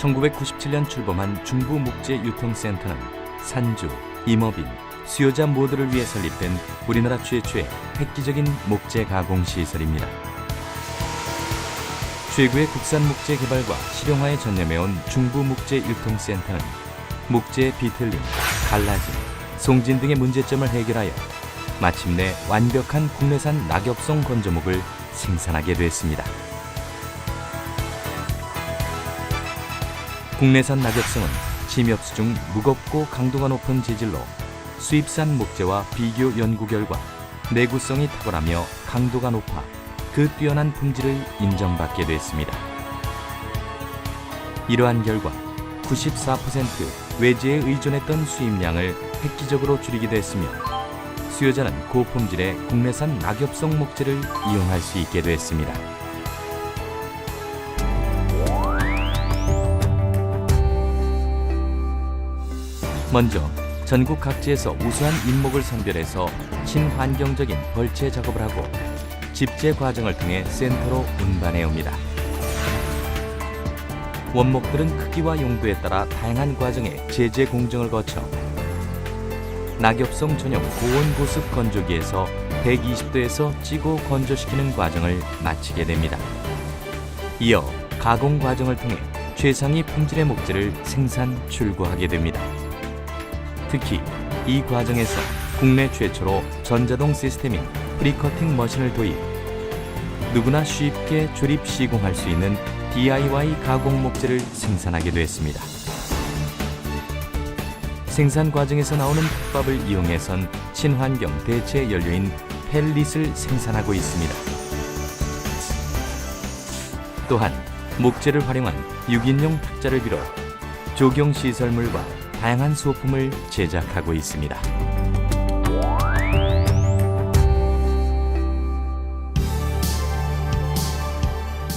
1997년 출범한 중부목재유통센터는 산주, 임업인, 수요자 모두를 위해 설립된 우리나라 최초의 획기적인 목재 가공 시설입니다. 최고의 국산 목재 개발과 실용화에 전념해온 중부목재유통센터는 목재 비틀림, 갈라짐, 송진 등의 문제점을 해결하여 마침내 완벽한 국내산 낙엽성 건조목을 생산하게 됐습니다. 국내산 낙엽성은 침엽수 중 무겁고 강도가 높은 재질로 수입산 목재와 비교 연구 결과 내구성이 탁월하며 강도가 높아 그 뛰어난 품질을 인정받게 됐습니다. 이러한 결과 94% 외제에 의존했던 수입량을 획기적으로 줄이게 됐으며 수요자는 고품질의 국내산 낙엽성 목재를 이용할 수 있게 됐습니다. 먼저 전국 각지에서 우수한 인목을 선별해서 친환경적인 벌채 작업을 하고 집재 과정을 통해 센터로 운반해 옵니다. 원목들은 크기와 용도에 따라 다양한 과정의 제재 공정을 거쳐 낙엽성 전용 고온 고습 건조기에서 120도에서 찌고 건조시키는 과정을 마치게 됩니다. 이어 가공 과정을 통해 최상위 품질의 목재를 생산 출고하게 됩니다. 특히 이 과정에서 국내 최초로 전자동 시스템인 프리커팅 머신을 도입 누구나 쉽게 조립 시공할 수 있는 DIY 가공 목재를 생산하게 됐습니다. 생산 과정에서 나오는 톱밥을 이용해선 친환경 대체 연료인 펠릿을 생산하고 있습니다. 또한 목재를 활용한 6인용 탁자를 비롯 조경 시설물과 다양한 소품을 제작하고 있습니다.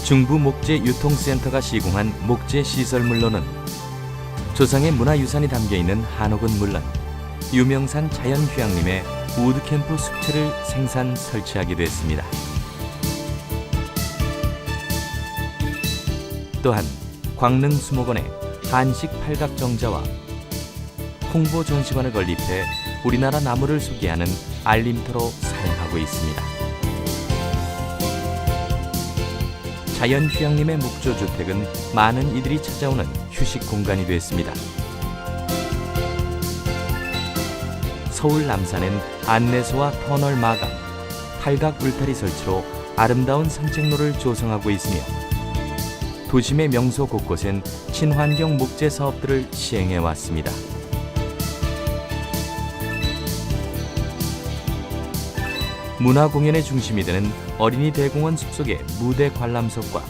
중부 목재 유통센터가 시공한 목재 시설물로는 조상의 문화유산이 담겨 있는 한옥은 물론 유명산 자연휴양림의 우드캠프 숙체를 생산 설치하게 됐습니다. 또한 광릉 수목원에 한식 팔각정자와 홍보 전시관을 건립해 우리나라 나무를 소개하는 알림터로 사용하고 있습니다. 자연휴양림의 목조주택은 많은 이들이 찾아오는 휴식 공간이 됐습니다. 서울 남산엔 안내소와 터널 마감, 팔각 울타리 설치로 아름다운 산책로를 조성하고 있으며 도심의 명소 곳곳엔 친환경 목재 사업들을 시행해 왔습니다. 문화 공연의 중심이 되는 어린이 대공원 숲속의 무대 관람석과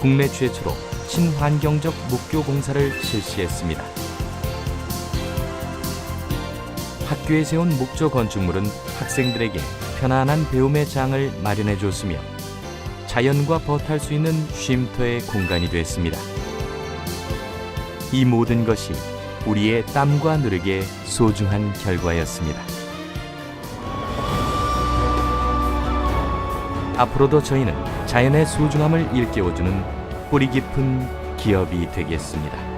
국내 최초로 친환경적 목교 공사를 실시했습니다. 학교에 세운 목조 건축물은 학생들에게 편안한 배움의 장을 마련해 줬으며 자연과 벗할 수 있는 쉼터의 공간이 됐습니다. 이 모든 것이 우리의 땀과 누룩의 소중한 결과였습니다. 앞으로도 저희는 자연의 소중함을 일깨워주는 뿌리 깊은 기업이 되겠습니다.